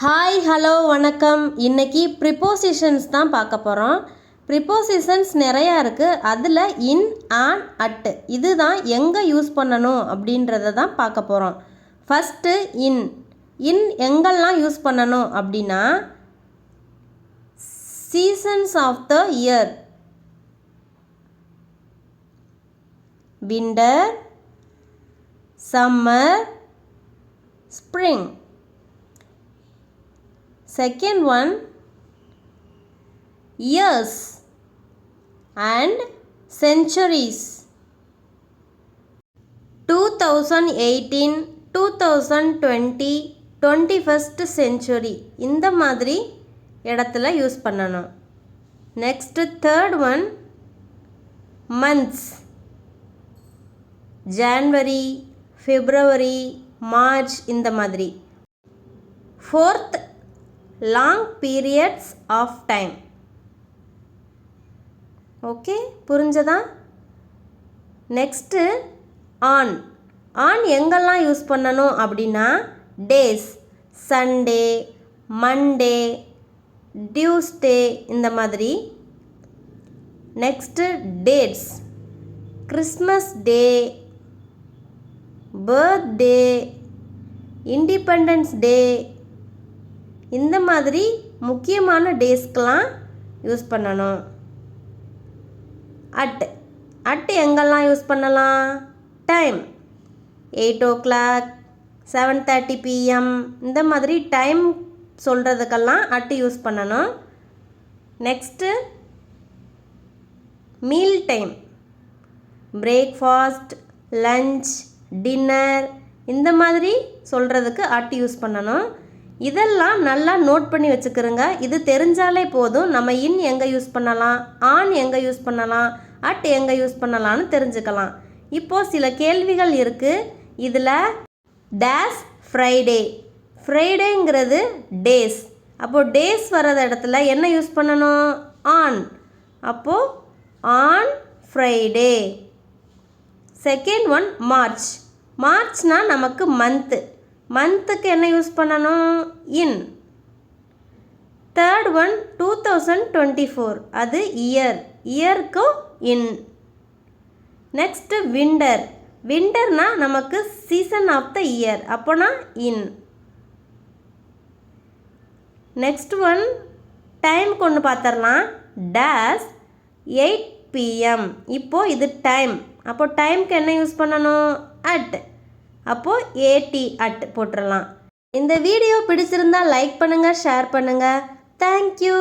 Hi hello வணக்கம். இன்றைக்கி prepositions தான் பார்க்க போகிறோம் ப்ரிப்போசிஷன்ஸ் நிறையா இருக்குது அதில் இன் ஆன் அட் இதுதான் எங்கே யூஸ் பண்ணணும் அப்படின்றத தான் பார்க்க போகிறோம் ஃபஸ்ட்டு இன் இன் எங்கெல்லாம் யூஸ் பண்ணணும் அப்படின்னா seasons of the year winter summer spring second one years and centuries. 2018 2020 21st century. இந்த மாதிரி இடத்துல யூஸ் பண்ணணும். Next third one months January February March இந்த மாதிரி. Fourth long periods of time okay புரிஞ்சதா? நெக்ஸ்ட்டு ஆன் ஆன் எங்கெல்லாம் use பண்ணணும் அப்படின்னா டேஸ் சண்டே மண்டே டியூஸ்டே இந்த மாதிரி. Next dates Christmas day birthday independence day இந்த மாதிரி முக்கியமான டேஸ்க்கெலாம் யூஸ் பண்ணணும். அட் அட் எங்கெல்லாம் யூஸ் பண்ணலாம்? Time. Eight o'clock seven thirty PM இந்த மாதிரி டைம் சொல்கிறதுக்கெல்லாம் அட்டு யூஸ் பண்ணணும். Next meal time. Breakfast lunch dinner இந்த மாதிரி சொல்கிறதுக்கு அட்டு யூஸ் பண்ணணும். இதெல்லாம் நல்லா நோட் பண்ணி வச்சுக்கிறோங்க. இது தெரிஞ்சாலே போதும். நம்ம இன் எங்கே யூஸ் பண்ணலாம்? ஆன் எங்கே யூஸ் பண்ணலாம்? அட் எங்கே யூஸ் பண்ணலாம்னு தெரிஞ்சுக்கலாம். இப்போது சில கேள்விகள் இருக்குது இதில் டேஸ் ஃப்ரைடே ஃப்ரைடேங்கிறது டேஸ் அப்போது டேஸ் வர்றத இடத்துல என்ன யூஸ் பண்ணணும்? ஆன் அப்போது on Friday second one March மார்ச்னால் நமக்கு மந்த்து மந்த்துக்கு என்ன யூஸ் பண்ணணும்? In. Third one two thousand twenty four. அது இயர். இயர்க்கும் இன். Next winter. விண்டர்னால் நமக்கு சீசன் ஆஃப் த இயர். அப்போனா இன். நெக்ஸ்ட் ஒன் டைம் கொண்டு பார்த்துடலாம் டேஸ் எயிட் பிஎம் இப்போது இது டைம். அப்போ டைம்க்கு என்ன யூஸ் பண்ணணும்? அட். அப்போது ஏடி அட் போட்டுடலாம் இந்த வீடியோ பிடிச்சிருந்தா லைக் பண்ணுங்கள் ஷேர் பண்ணுங்கள் தேங்க்யூ